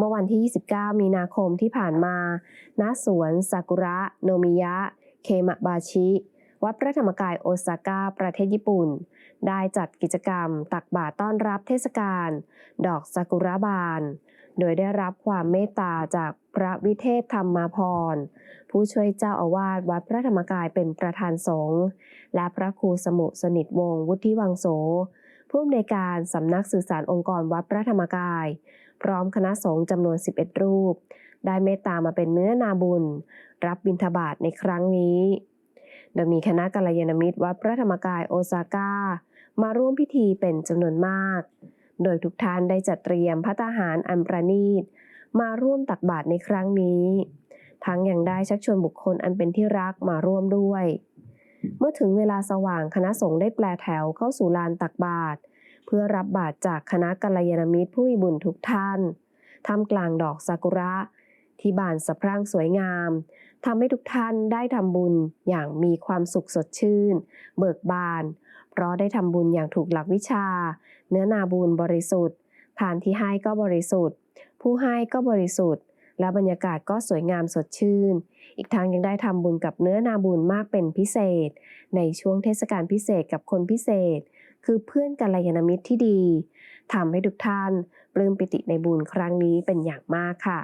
เมื่อวันที่ 29 มีนาคมที่ผ่านมา ณ สวนซากุระ โนมิยะ เคมะบาชิ วัดพระธรรมกายโอซาก้า ประเทศญี่ปุ่น ได้จัดกิจกรรมตักบาตรต้อนรับเทศกาล ดอกซากุระบาน โดยได้รับความเมตตาจากพระวิเทศธรรมาพร ผู้ช่วยเจ้าอาวาสวัดพระธรรมกายเป็นประธานสงฆ์และพระครูสมุสนิทวงศ์วุฒิวังโสผู้อำนวยการสำนักสื่อสารองค์กรวัดพระธรรมกาย พร้อมคณะสงฆ์จำนวน 11 รูป ได้เมตตามาเป็นเนื้อนาบุญ รับบิณฑบาตในครั้งนี้ โดยมีคณะกัลยาณมิตรวัดพระธรรมกายโอซาก้า มาร่วมพิธีเป็นจำนวนมาก โดยทุกท่านได้จัดเตรียมพระตาหารอันประณีต มาร่วมตักบาตรในครั้งนี้ ทั้งยังได้ชักชวนบุคคลอันเป็นที่รักมาร่วมด้วย เมื่อถึงเวลาสว่างคณะสงฆ์ได้แปลแถวเข้าสู่ลานตักบาตร เพื่อรับบาตรจากคณะกัลยาณมิตรผู้มีบุญทุกท่านท่ามกลางดอกซากุระ ที่บานสะพรั่งสวยงามทำให้ทุกท่านได้ทำบุญอย่างมีความสุขสดชื่น เบิกบาน เพราะได้ทำบุญอย่างถูกหลักวิชา เนื้อนาบุญบริสุทธิ์ทานที่ให้ก็บริสุทธิ์ ผู้ให้ก็บริสุทธิ์ และบรรยากาศก็สวยงามสดชื่น อีกทั้งยังได้ทำบุญกับเนื้อนาบุญมากเป็นพิเศษ ในช่วงเทศกาลพิเศษกับคนพิเศษ คือเพื่อนกัลยาณมิตรที่ดีทำให้ทุกท่านปลื้มปิติในบุญครั้งนี้เป็นอย่างมากค่ะ